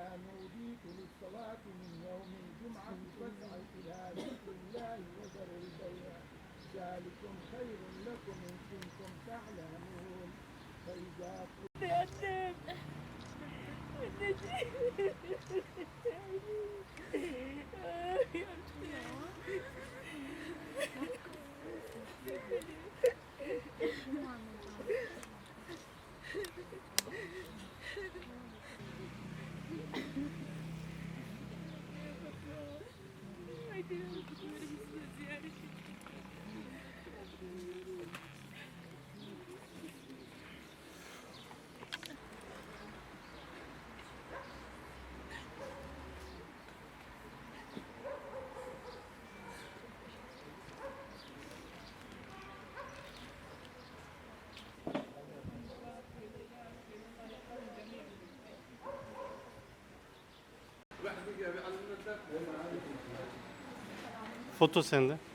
إذا نوديت للصلاة من يوم الجمعة فاسعوا إلى ذكر الله وذروا البيع ذلكم خير لكم إن كنتم تعلمون فإذا Annem. Foto sende.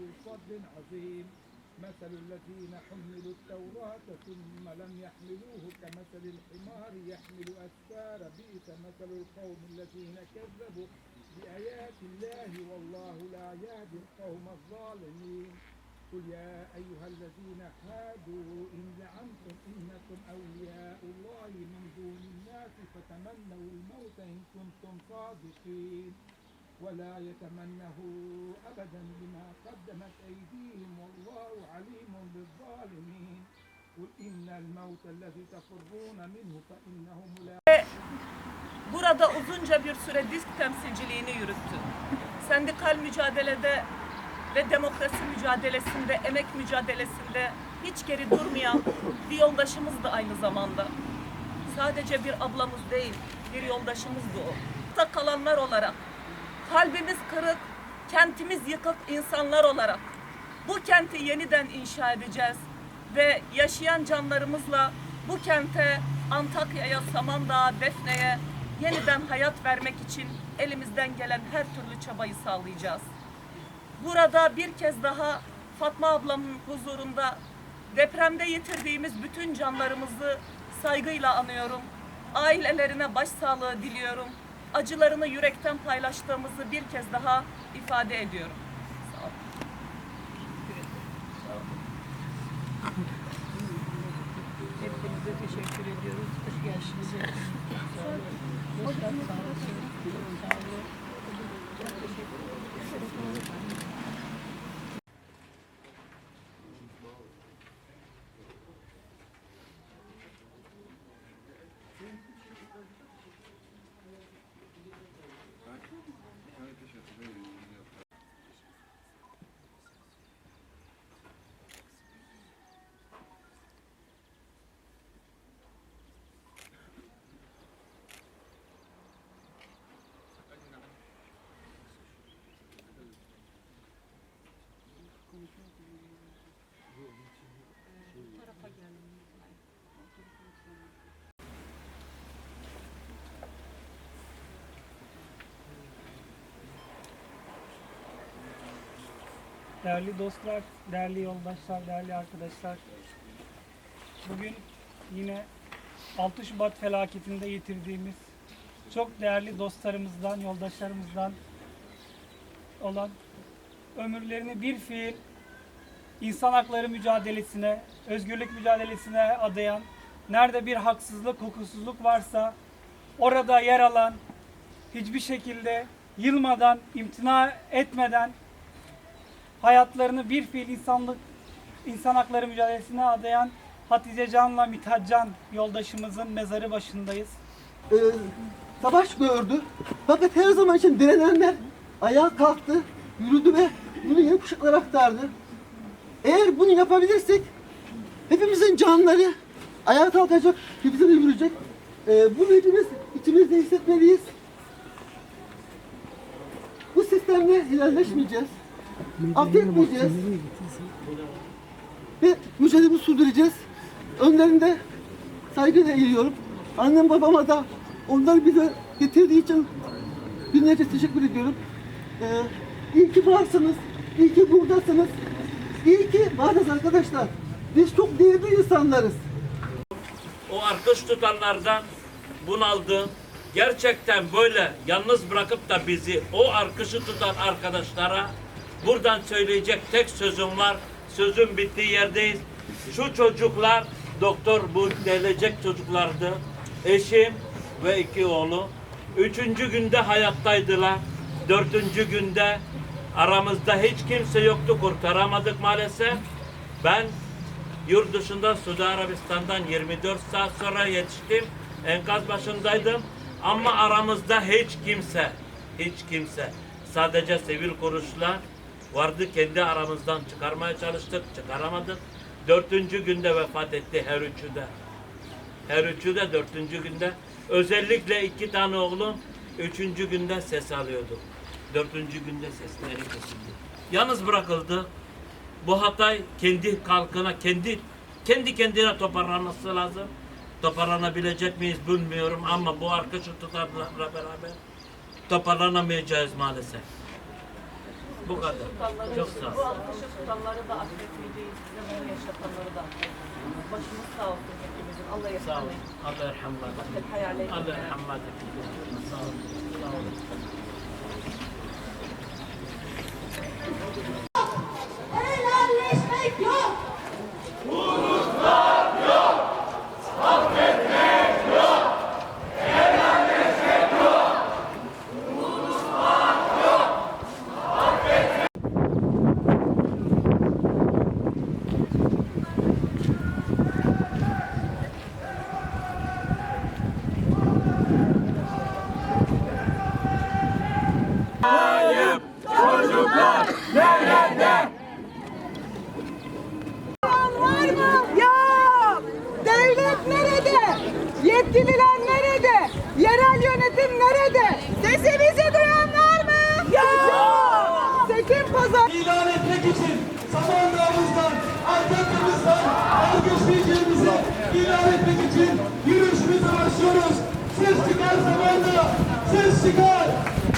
ذو فضل عظيم مثل الذين حملوا التوراة ثم لم يحملوه كمثل الحمار يحمل أسفار بئس مثل القوم الذين كذبوا بآيات الله والله لا يهدي القوم الظالمين. قل يا أيها الذين هادوا إن زعمتم إنكم أولياء الله من دون الناس فتمنوا الموت إن كنتم صادقين. ولا يتمنه أبدا بما قدمت أيديهم والله عليم بالظالمين قل إن الموت الذي تفرون منه فإنه ملاقيه Burada uzunca bir süre disk temsilciliğini yürüttü. Sendikal mücadelede ve demokrasi mücadelesinde, emek mücadelesinde hiç geri durmayan bir yoldaşımız da aynı zamanda. Sadece bir ablamız değil, bir yoldaşımızdı o. Ta kalanlar olarak, kalbimiz kırık, kentimiz yıkık insanlar olarak bu kenti yeniden inşa edeceğiz ve yaşayan canlarımızla bu kente, Antakya'ya, Samandağ'a, Defne'ye yeniden hayat vermek için elimizden gelen her türlü çabayı sağlayacağız. Burada bir kez daha Fatma ablamın huzurunda depremde yitirdiğimiz bütün canlarımızı saygıyla anıyorum. Ailelerine başsağlığı diliyorum. Acılarını yürekten paylaştığımızı bir kez daha ifade ediyorum. Sağ. Hepinize teşekkür ediyoruz. Hoş geldiniz. Sağ olun. Sağ olun. Değerli dostlar, değerli yoldaşlar, değerli arkadaşlar. Bugün yine 6 Şubat felaketinde yitirdiğimiz çok değerli dostlarımızdan, yoldaşlarımızdan olan ömürlerini bir fiil insan hakları mücadelesine, özgürlük mücadelesine adayan, nerede bir haksızlık, hukuksuzluk varsa orada yer alan, hiçbir şekilde yılmadan, imtina etmeden hayatlarını bir fiil insanlık insan hakları mücadelesine adayan Hatice Can'la Mithat Can yoldaşımızın mezarı başındayız. e, savaş gördü. Fakat her zaman için direnenler ayağa kalktı, yürüdü ve bunu yeni kuşaklara aktardı. Eğer bunu yapabilirsek hepimizin canları ayağa kalkacak, hepsini yürüyecek. Ee, bunu hepimiz içimizde hissetmeliyiz. Bu sistemle ilerleşmeyeceğiz. Affetmeyeceğiz. Ve mücadelemizi sürdüreceğiz. Önlerinde saygıyla eğiliyorum. Annem babama da onlar bize getirdiği için binlerce teşekkür ediyorum. Ee, iyi ki varsınız. İyi ki buradasınız. İyi ki varız arkadaşlar. Biz çok değerli insanlarız. o arkadaş tutanlardan bunaldım. Gerçekten böyle yalnız bırakıp da bizi o arkışı tutan arkadaşlara buradan söyleyecek tek sözüm var. Sözün bittiği yerdeyiz. Şu çocuklar doktor bu gelecek çocuklardı. Eşim ve iki oğlu. Üçüncü günde hayattaydılar. Dördüncü günde aramızda hiç kimse yoktu. Kurtaramadık maalesef. Ben Yurt dışında Suudi Arabistan'dan 24 saat sonra yetiştim. Enkaz başındaydım. Ama aramızda hiç kimse, hiç kimse. Sadece sivil kuruluşlar vardı. Kendi aramızdan çıkarmaya çalıştık. Çıkaramadık. Dördüncü günde vefat etti her üçü de. Her üçü de dördüncü günde. Özellikle iki tane oğlum üçüncü günde ses alıyordu. Dördüncü günde sesleri kesildi. Yalnız bırakıldı. Bu Hatay kendi halkına, kendi kendi kendine toparlanması lazım. Toparlanabilecek miyiz bilmiyorum ama bu arkadaşı tutarlarla beraber toparlanamayacağız maalesef. Bu kadar. Çok sağ ol. Bu arkadaşı tutanları da affetmeyeceğiz. Bize bunu yaşatanları da affetmeyeceğiz. Başımız sağ olsun hepimizin. Allah yaşamayın. Allah. Hep hayal etmeyin. Allah yarhamlar. Sağ ol. Sağ ol. çalışıyoruz. Siz çıkar Sabancı, siz.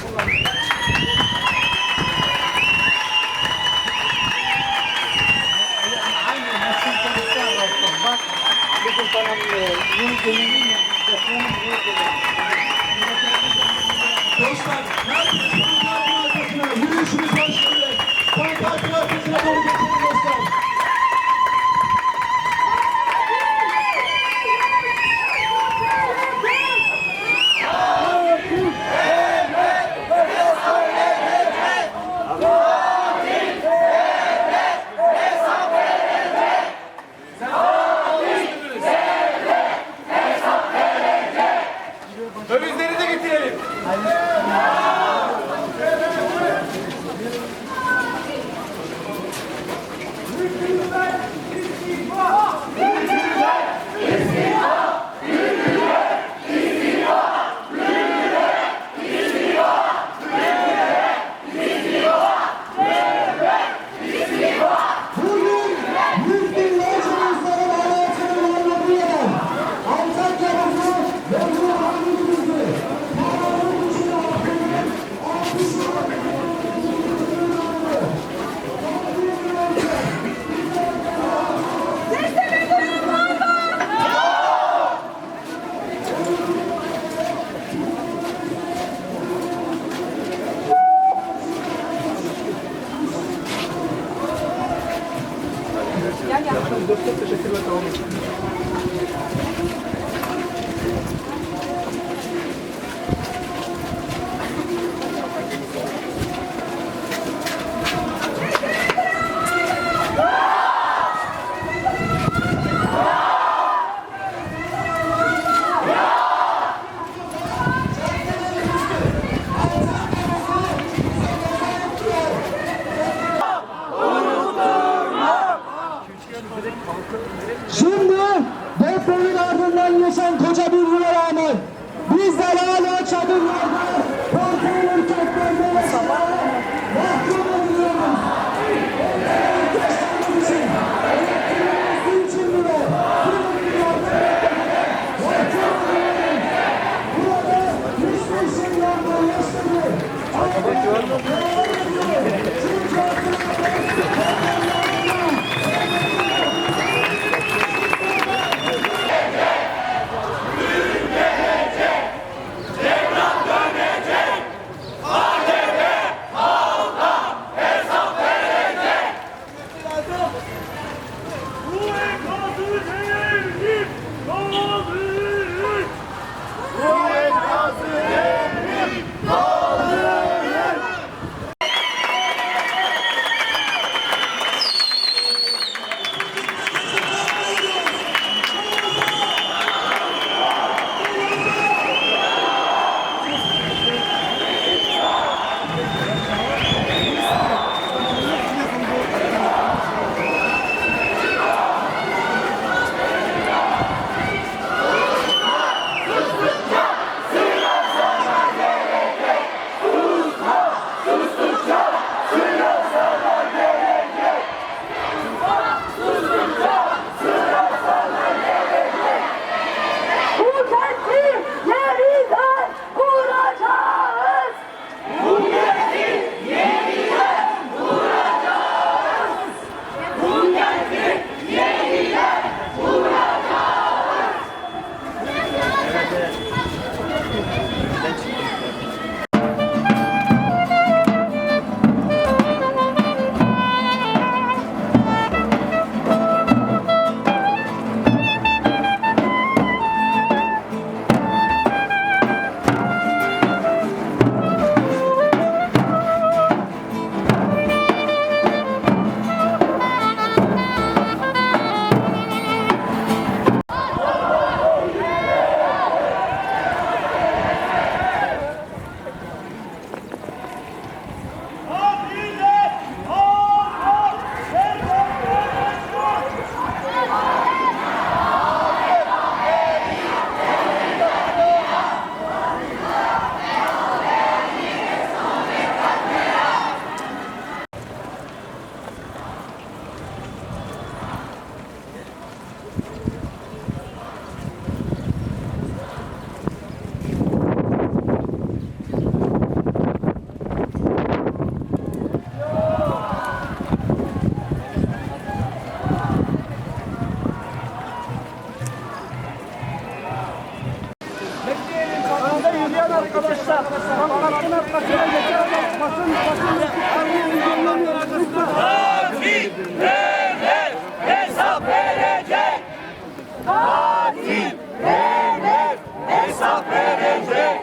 cevap verecek.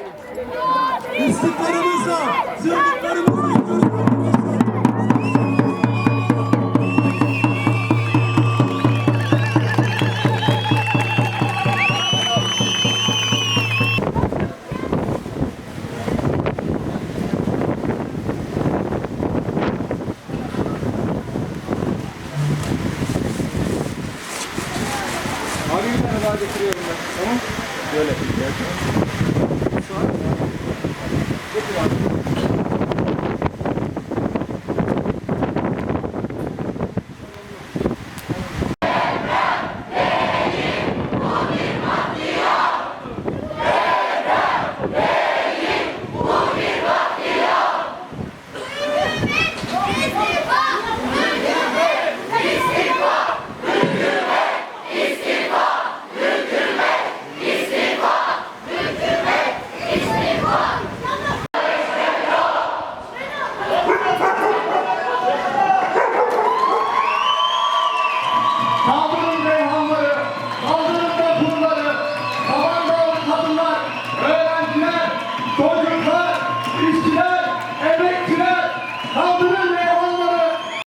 İstiklerimizle, zırhlıklarımızla Abi bir tane daha getiriyorum ben. Tamam böyle. Şu an çok kullandım.